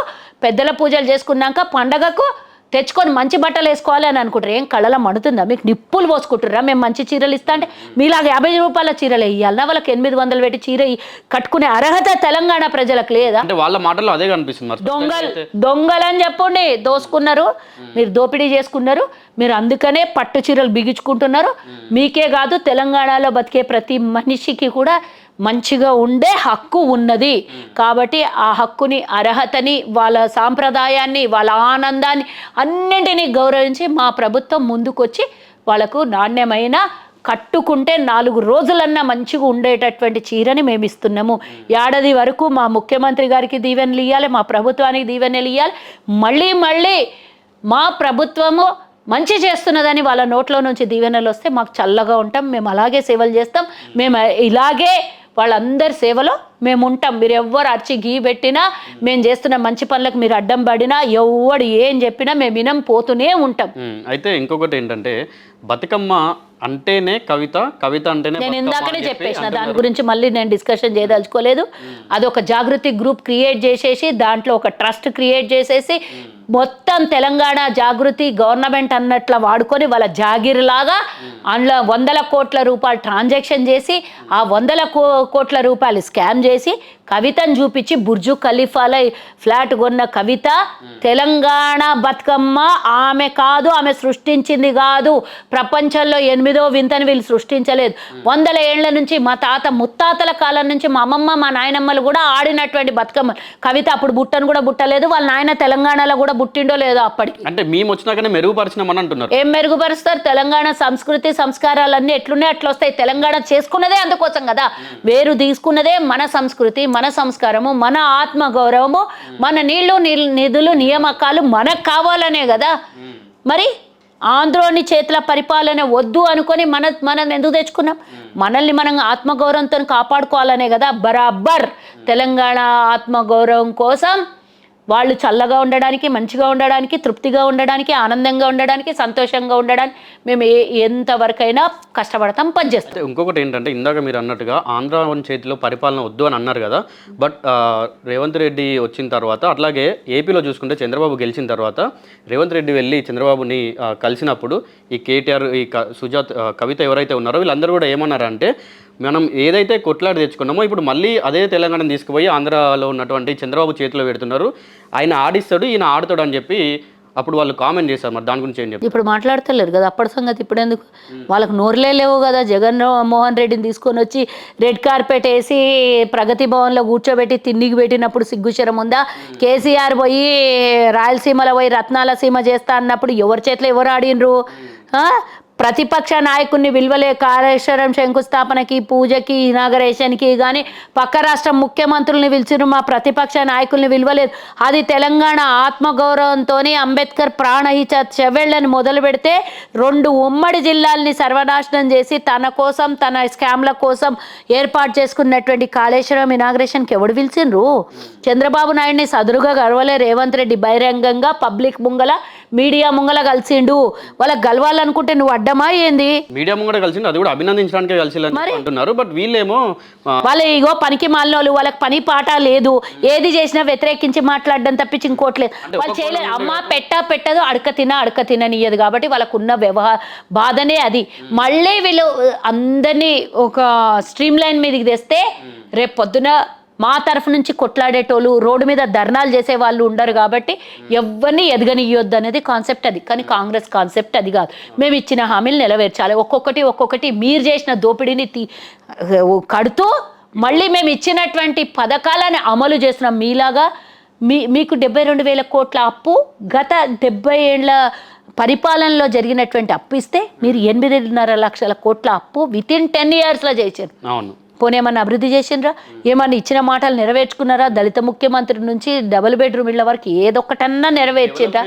పెద్దల పూజలు చేసుకున్నాక పండగకు తెచ్చుకొని మంచి బట్టలు వేసుకోవాలి అని అనుకుంటారు. ఏం కళ్ళలో మడుతుందా? మీకు నిప్పులు పోసుకుంటారా మేము మంచి చీరలు ఇస్తా అంటే మీలాగా యాభై రూపాయల చీరలు వేయాలన్నా వాళ్ళకి ఎనిమిది వందలు పెట్టి చీర కట్టుకునే అర్హత తెలంగాణ ప్రజలకు లేదా? అంటే వాళ్ళ మాటల్లో అదే కనిపిస్తుంది మరి. దొంగలు దొంగలని చెప్పండి. దోసుకున్నారు. మీరు దోపిడీ చేసుకున్నారు. మీరు అందుకనే పట్టు చీరలు బిగించుకుంటున్నారు. మీకే కాదు తెలంగాణలో బతికే ప్రతి మనిషికి కూడా మంచిగా ఉండే హక్కు ఉన్నది. కాబట్టి ఆ హక్కుని అర్హతని వాళ్ళ సాంప్రదాయాన్ని వాళ్ళ ఆనందాన్ని అన్నింటినీ గౌరవించి మా ప్రభుత్వం ముందుకొచ్చి వాళ్ళకు నాణ్యమైన కట్టుకుంటే నాలుగు రోజులన్నా మంచిగా ఉండేటటువంటి చీరని మేము ఇస్తున్నాము. ఏడాది వరకు మా ముఖ్యమంత్రి గారికి దీవెనలు ఇవ్వాలి మా ప్రభుత్వానికి దీవెనలు ఇవ్వాలి మళ్ళీ మళ్ళీ మా ప్రభుత్వము మంచి చేస్తున్నదని వాళ్ళ నోట్లో నుంచి దీవెనలు వస్తే మాకు చల్లగా ఉంటాం. మేము అలాగే సేవలు చేస్తాం. మేము ఇలాగే వాళ్ళందరి సేవలో మేము ఉంటాం మీరు ఎవ్వరు అరిచి గీ పెట్టినా మేము చేస్తున్న మంచి పనులకు మీరు అడ్డం పడినా ఎవ్వడు ఏం చెప్పినా మేము వినం పోతూనే ఉంటాం. అయితే ఇంకొకటి ఏంటంటే బతుకమ్మ అంటేనే కవిత కవిత అంటేనే నేను ఇందాకనే చెప్పేసిన దాని. గురించి మళ్ళీ నేను డిస్కషన్ చేయదలుచుకోలేదు. అది ఒక జాగృతి గ్రూప్ క్రియేట్ చేసేసి దాంట్లో ఒక ట్రస్ట్ క్రియేట్ చేసేసి మొత్తం తెలంగాణ జాగృతి గవర్నమెంట్ అన్నట్ల వాడుకొని వాళ్ళ జాగిరిలాగా అందులో వందల కోట్ల రూపాయలు ట్రాన్సాక్షన్ చేసి ఆ వందల కో- కోట్ల రూపాయలు స్కామ్ చేసి కవితను చూపించి బుర్జు ఖలీఫాల ఫ్లాట్ కొన్న కవిత తెలంగాణ బతుకమ్మ ఆమె కాదు ఆమె సృష్టించింది కాదు. ప్రపంచంలో ఎనిమిదో వింతని వీళ్ళు సృష్టించలేదు. వందల ఏళ్ళ నుంచి మా తాత ముత్తాతల కాలం నుంచి మా అమ్మమ్మ మా నాయనమ్మలు కూడా ఆడినటువంటి బతుకమ్మ. కవిత అప్పుడు బుట్టను కూడా బుట్టలేదు వాళ్ళ నాయన తెలంగాణలో కూడా బుట్టిండో లేదో అప్పటికి. అంటే మేము వచ్చినాకనే మెరుగుపరిచినామని అంటున్నారు. ఏం మెరుగుపరుస్తారు? తెలంగాణ సంస్కృతి సంస్కారాలన్నీ ఎట్లున్నాయి అట్లా వస్తాయి తెలంగాణ చేసుకున్నదే అందుకోసం కదా. వేరు తీసుకున్నదే మన సంస్కృతి మన మన సంస్కారము మన ఆత్మ గౌరవము మన నీళ్ళు నిధులు నియామకాలు మనకు కావాలనే కదా. మరి ఆంధ్రోని చేతుల పరిపాలన వద్దు అనుకొని మన మనం ఎందుకు తెచ్చుకున్నాం? మనల్ని మనం ఆత్మగౌరవంతో కాపాడుకోవాలనే కదా. బరాబర్. తెలంగాణ ఆత్మగౌరవం కోసం వాళ్ళు చల్లగా ఉండడానికి మంచిగా ఉండడానికి తృప్తిగా ఉండడానికి ఆనందంగా ఉండడానికి సంతోషంగా ఉండడానికి మేము ఏ ఎంతవరకైనా కష్టపడతాం పనిచేస్తాం. ఇంకొకటి ఏంటంటే ఇందాక మీరు అన్నట్టుగా ఆంధ్ర చేతిలో పరిపాలన వద్దు అని అన్నారు కదా బట్ రేవంత్ రెడ్డి వచ్చిన తర్వాత అట్లాగే ఏపీలో చూసుకుంటే చంద్రబాబు గెలిచిన తర్వాత రేవంత్ రెడ్డి వెళ్ళి చంద్రబాబుని కలిసినప్పుడు ఈ కేటీఆర్ ఈ క- సుజాత్ కవిత ఎవరైతే ఉన్నారో వీళ్ళందరూ కూడా ఏమన్నారంటే మనం ఏదైతే కొట్లాడి తెచ్చుకున్నామో ఇప్పుడు మళ్ళీ అదే తెలంగాణ తీసుకుపోయి ఆంధ్రాలో ఉన్నటువంటి చంద్రబాబు చేతిలో పెడుతున్నారు. ఆయన ఆడిస్తాడు ఈయన ఆడుతాడు అని చెప్పి అప్పుడు వాళ్ళు కామెంట్ చేశారు. మరి దాని గురించి ఏం చెప్పి ఇప్పుడు మాట్లాడతలేరు కదా అప్పటి సంగతి ఇప్పుడు ఎందుకు వాళ్ళకి నోరులే లేవు కదా జగన్ మోహన్ రెడ్డిని తీసుకొని వచ్చి రెడ్ కార్పెట్ వేసి ప్రగతి భవన్లో కూర్చోబెట్టి తిండికి పెట్టినప్పుడు సిగ్గుశరం ఉందా? కేసీఆర్ పోయి రాయలసీమలో పోయి రత్నాల సీమ చేస్తా అన్నప్పుడు ఎవరి చేతిలో ఎవరు ఆడినరు? ప్రతిపక్ష నాయకుడిని విలువలే కాళేశ్వరం శంకుస్థాపనకి పూజకి ఇనాగరేషన్కి కానీ పక్క రాష్ట్రం ముఖ్యమంత్రుల్ని పిలిచిరు. మా ప్రతిపక్ష నాయకుల్ని విలువలేదు. అది తెలంగాణ ఆత్మగౌరవంతో అంబేద్కర్ ప్రాణహిత చెవెళ్ళని మొదలు పెడితే రెండు ఉమ్మడి జిల్లాల్ని సర్వనాశనం చేసి తన కోసం తన స్కామ్ల కోసం ఏర్పాటు చేసుకున్నటువంటి కాళేశ్వరం ఇనాగరేషన్కి ఎవడు పిలిచిండ్రు? చంద్రబాబు నాయుడిని సదురుగా గర్వలే రేవంత్ రెడ్డి బహిరంగంగా పబ్లిక్ ముంగల మీడియా ముంగల కలిసిండు. వాళ్ళకి గలవాలనుకుంటే నువ్వు అడ్డమా ఏంది? మీడియా ముంగట కలిసి అది కూడా అభినందించడానికే కలిసి అంటున్నారు. బట్ వీళ్ళేమో వాళ్ళ ఇగో పనికి మాలినోళ్ళు వాళ్ళకి పని పాట లేదు. ఏది చేసినా వ్యతిరేకించి మాట్లాడడం తప్పించి ఇంకోట్లేదు వాళ్ళు చేయలేదు అమ్మ పెట్ట పెట్టదు అడక తిన అడక తిననియదు కాబట్టి వాళ్ళకు ఉన్న వ్యవహార బాధనే అది. మళ్ళీ వీళ్ళు అందరినీ ఒక స్ట్రీమ్ లైన్ మీదకి తెస్తే రేపు పొద్దున మా తరఫు నుంచి కొట్లాడేటోళ్ళు రోడ్డు మీద ధర్నాలు చేసే వాళ్ళు ఉండరు కాబట్టి ఎవరిని ఎదగనియొద్దు అనేది కాన్సెప్ట్ అది. కానీ కాంగ్రెస్ కాన్సెప్ట్ అది కాదు. మేము ఇచ్చిన హామీలు నెరవేర్చాలి. ఒక్కొక్కటి ఒక్కొక్కటి మీరు చేసిన దోపిడీని తీ కడుతూ మళ్ళీ మేము ఇచ్చినటువంటి పథకాలను అమలు చేసిన మీలాగా మీ మీకు డెబ్బై రెండు వేల కోట్ల అప్పు గత డెబ్బై ఏళ్ళ పరిపాలనలో జరిగినటువంటి అప్పు ఇస్తే మీరు ఎనిమిదిన్నర లక్షల కోట్ల అప్పు విత్ ఇన్ టెన్ ఇయర్స్లో చేశారు. అవును. పోనీ ఏమన్నా అభివృద్ధి చేసిండ్రా? ఏమన్నా ఇచ్చిన మాటలు నెరవేర్చుకున్నారా? దళిత ముఖ్యమంత్రి నుంచి డబుల్ బెడ్రూమ్ ఇళ్ళ వరకు ఏదొక్కటన్నా నెరవేర్చిండ్రా?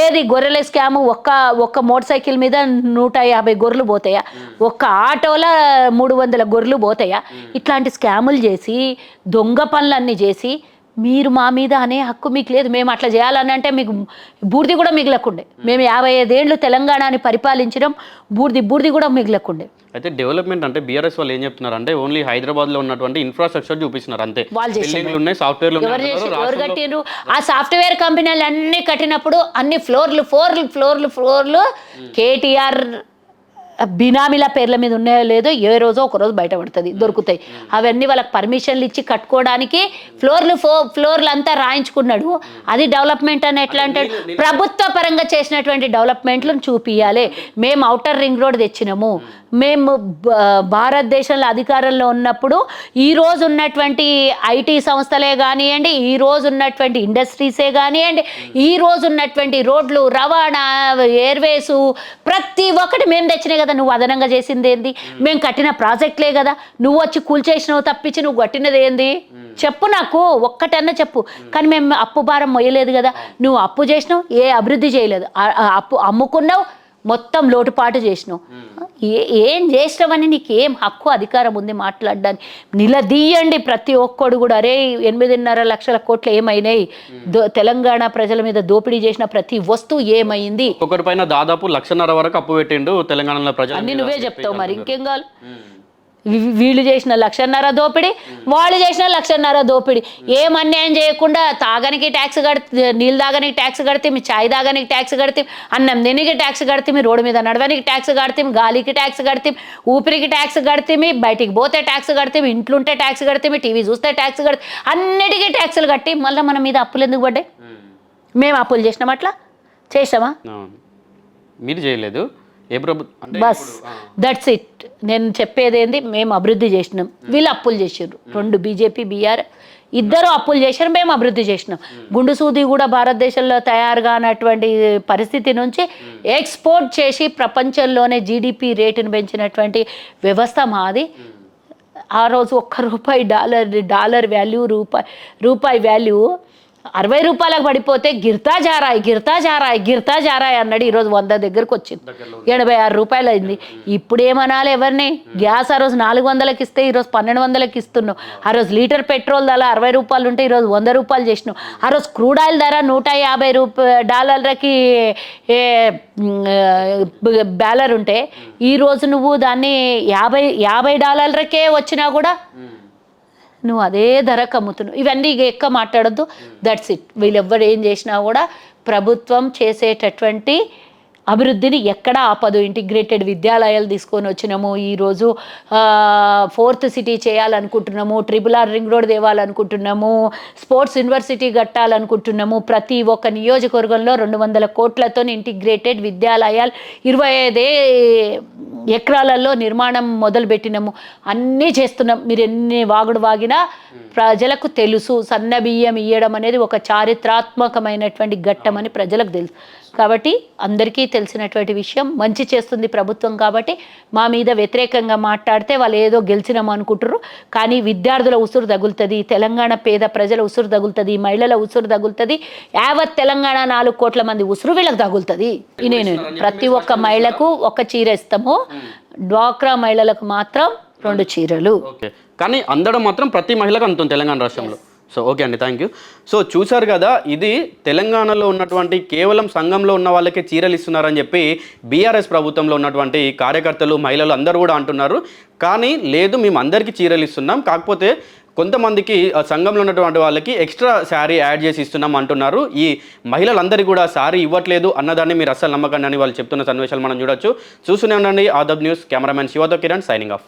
ఏది గొర్రెల స్కామ్ ఒక్క ఒక్క మోటార్ సైకిల్ మీద నూట యాభై గొర్రెలు పోతాయా? ఒక్క ఆటోల మూడు వందల గొర్రెలు పోతాయా? ఇట్లాంటి స్కాములు చేసి దొంగ పనులన్నీ చేసి మీరు మా మీద అనే హక్కు మీకు లేదు. మేము అట్లా చేయాలని అంటే మీకు బూర్ది కూడా మిగలకుండే. మేము యాభై ఐదేళ్ళు తెలంగాణని పరిపాలించడం బూర్ది బూర్ది కూడా మిగలకుండే. అయితే డెవలప్మెంట్ అంటే బీఆర్ఎస్ వాళ్ళు ఏం చెప్తున్నారు అంటే ఓన్లీ హైదరాబాద్లో ఉన్నటువంటి ఇన్ఫ్రాస్ట్రక్చర్ చూపిస్తున్నారు అంతే. ఉన్నాయి ఉన్నాయి ఎవరు కట్టిండ్రు? ఆ సాఫ్ట్వేర్ కంపెనీలు అన్ని కట్టినప్పుడు అన్ని ఫ్లోర్లు ఫ్లోర్లు ఫ్లోర్లు ఫ్లోర్లు కేటీఆర్ బినామీల పేర్ల మీద ఉన్నాయో లేదో ఏ రోజో ఒక రోజు బయటపడుతుంది దొరుకుతాయి. అవన్నీ వాళ్ళకి పర్మిషన్లు ఇచ్చి కట్టుకోవడానికి ఫ్లోర్లు ఫో ఫ్లోర్లు అంతా రాయించుకున్నాడు అది డెవలప్మెంట్ అని ఎట్లా అంటాడు ప్రభుత్వ పరంగా చేసినటువంటి డెవలప్మెంట్లను చూపియాలి. మేము. అవుటర్ రింగ్ రోడ్ తెచ్చినాము. మేము. భారతదేశంలో అధికారంలో ఉన్నప్పుడు ఈ రోజు ఉన్నటువంటి ఐటీ సంస్థలే కానివ్వండి ఈ రోజు ఉన్నటువంటి ఇండస్ట్రీసే కానివ్వండి ఈ రోజు ఉన్నటువంటి రోడ్లు రవాణా ఎయిర్వేసు ప్రతి ఒక్కటి మేము తెచ్చినాయి కదా నువ్వు అదనంగా చేసింది ఏంది? మేము. కట్టిన ప్రాజెక్టులే కదా. నువ్వు వచ్చి కూల్చేసినావు తప్పించి నువ్వు కట్టినది ఏంది? చెప్పు నాకు ఒక్కటన్నా చెప్పు. కానీ మేము అప్పు భారం మొయ్యలేదు కదా. నువ్వు అప్పు చేసినావు ఏ అభివృద్ధి చేయలేదు. అప్పు అమ్ముకున్నావు మొత్తం లోటుపాటు చేసినావు. ఏ ఏం చేసినావని నీకు ఏం హక్కు అధికారం ఉంది మాట్లాడడానికి. నిలదీయండి ప్రతి ఒక్కడు కూడా. అరే ఎనిమిదిన్నర లక్షల కోట్లు ఏమైనాయి? తెలంగాణ ప్రజల మీద దోపిడీ చేసిన ప్రతి వస్తువు ఏమైంది? ఒక్కొక్కరి పైన దాదాపు లక్షన్నర వరకు అప్పు పెట్టిండు తెలంగాణలో ప్రజలు. అన్ని నువ్వే చెప్తావు మరి. ఇంకేం వీ- వీళ్ళు చేసిన లక్షన్నర దోపిడి వాళ్ళు చేసిన లక్షన్నర దోపిడి ఏం అన్యాయం చేయకుండా తాగనికి ట్యాక్స్ కడితే నీళ్ళు తాగనికి ట్యాక్స్ కడితే మీ చాయ్ తాగనికి ట్యాక్స్ కడితే అన్నం తినికి ట్యాక్స్ కడితే మీ రోడ్డు మీద నడవనికి ట్యాక్స్ కడితే గాలికి ట్యాక్స్ కడితే ఊపిరికి ట్యాక్స్ కడితే బయటికి పోతే ట్యాక్స్ కడితే ఇంట్లో ఉంటే ట్యాక్స్ కడితే టీవీ చూస్తే ట్యాక్స్ కడితే అన్నిటికీ ట్యాక్స్లు కట్టి మళ్ళీ మన మీద అప్పులు ఎందుకు పడ్డాయి మేము అప్పులు చేసినాం అట్లా చేసామా. మీరు చేయలేదు ఏ ప్రభుత్వం బస్ దట్స్ ఇట్ నేను చెప్పేది ఏంది? మేము అభివృద్ధి చేసినాం. వీళ్ళు అప్పులు చేసారు రెండు బీజేపీ బీఆర్ ఇద్దరు అప్పులు చేశారు మేము అభివృద్ధి చేసినాం. గుండు సూది కూడా భారతదేశంలో తయారు కానటువంటి పరిస్థితి నుంచి ఎక్స్పోర్ట్ చేసి ప్రపంచంలోనే జీడిపి రేటును పెంచినటువంటి వ్యవస్థ మాది. ఆ రోజు ఒక్క రూపాయి డాలర్ డాలర్ వాల్యూ రూపాయి రూపాయి వాల్యూ అరవై రూపాయలకు పడిపోతే గిర్తా జారాయి గిర్తా జారాయి గిర్తా జారాయి అన్నాడు. ఈరోజు వంద దగ్గరకు వచ్చింది. ఎనభై ఆరు రూపాయలు అయింది ఇప్పుడు ఏమనాలి ఎవరిని? గ్యాస్ ఆ రోజు నాలుగు వందలకి ఇస్తే ఈరోజు పన్నెండు వందలకి ఇస్తున్నావు ఆ రోజు లీటర్ పెట్రోల్ ధర అరవై రూపాయలు ఉంటే ఈరోజు వంద రూపాయలు చేసినావు ఆ రోజు క్రూడ్ ఆయిల్ ధర నూట యాభై రూప డాలర్లకి బ్యాలర్ ఉంటే ఈరోజు నువ్వు దాన్ని యాభై యాభై డాలర్లకే వచ్చినా కూడా నువ్వు అదే ధరకు అమ్ముతున్నావు ఇవన్నీ ఇక ఎక్కువ మాట్లాడొద్దు. దట్స్ ఇట్ వీళ్ళు ఎవ్వరు ఏం చేసినా కూడా ప్రభుత్వం చేసేటటువంటి అభివృద్ధిని ఎక్కడ ఆపదు. ఇంటిగ్రేటెడ్ విద్యాలయాలు తీసుకొని వచ్చినాము. ఈరోజు ఫోర్త్ సిటీ చేయాలనుకుంటున్నాము. ట్రిపుల్ ఆర్ రింగ్ రోడ్ తేవాలనుకుంటున్నాము. స్పోర్ట్స్ యూనివర్సిటీ కట్టాలనుకుంటున్నాము. ప్రతి ఒక్క నియోజకవర్గంలో రెండు వందల కోట్లతో ఇంటిగ్రేటెడ్ విద్యాలయాలు ఇరవై ఐదే ఎకరాలలో నిర్మాణం మొదలు పెట్టినాము అన్నీ చేస్తున్నాం. మీరు ఎన్ని వాగుడు వాగినా ప్రజలకు తెలుసు. సన్న బియ్యం ఇయ్యడం అనేది ఒక చారిత్రాత్మకమైనటువంటి ఘట్టం అని ప్రజలకు తెలుసు. కాబట్టి అందరికీ తెలిసినటువంటి విషయం మంచి చేస్తుంది ప్రభుత్వం కాబట్టి మా మీద వ్యతిరేకంగా మాట్లాడితే వాళ్ళు ఏదో గెలిచినాం అనుకుంటారు కానీ విద్యార్థుల ఉసురు తగులుతుంది తెలంగాణ పేద ప్రజల ఉసురు తగులుతుంది మహిళల ఉసురు తగులుతుంది యావత్ తెలంగాణ నాలుగు కోట్ల మంది ఉసురు వీళ్ళకి తగులుతుంది. నేను ప్రతి ఒక్క మహిళకు ఒక చీర ఇస్తాము. డ్వాక్రా మహిళలకు మాత్రం రెండు చీరలు. కానీ అందడం మాత్రం ప్రతి మహిళకు అందుతుంది తెలంగాణ రాష్ట్రంలో. సో ఓకే అండి థ్యాంక్ యూ సో చూశారు కదా ఇది తెలంగాణలో ఉన్నటువంటి కేవలం సంఘంలో ఉన్న వాళ్ళకే చీరలు ఇస్తున్నారని చెప్పి బీఆర్ఎస్ ప్రభుత్వంలో ఉన్నటువంటి కార్యకర్తలు మహిళలు అందరూ కూడా అంటున్నారు. కానీ లేదు మేము అందరికీ చీరలు ఇస్తున్నాం. కాకపోతే కొంతమందికి ఆ సంఘంలో ఉన్నటువంటి వాళ్ళకి ఎక్స్ట్రా శారీ యాడ్ చేసి ఇస్తున్నాం అంటున్నారు. ఈ మహిళలందరికీ కూడా శారీ ఇవ్వట్లేదు అన్నదాన్ని మీరు అస్సలు నమ్మకండి అని వాళ్ళు చెప్తున్న సన్నివేశాలు మనం చూడొచ్చు. చూస్తూనే ఉండండి ఆదబ్ న్యూస్ కెమెరామెన్ శివతో కిరణ్ సైనింగ్ ఆఫ్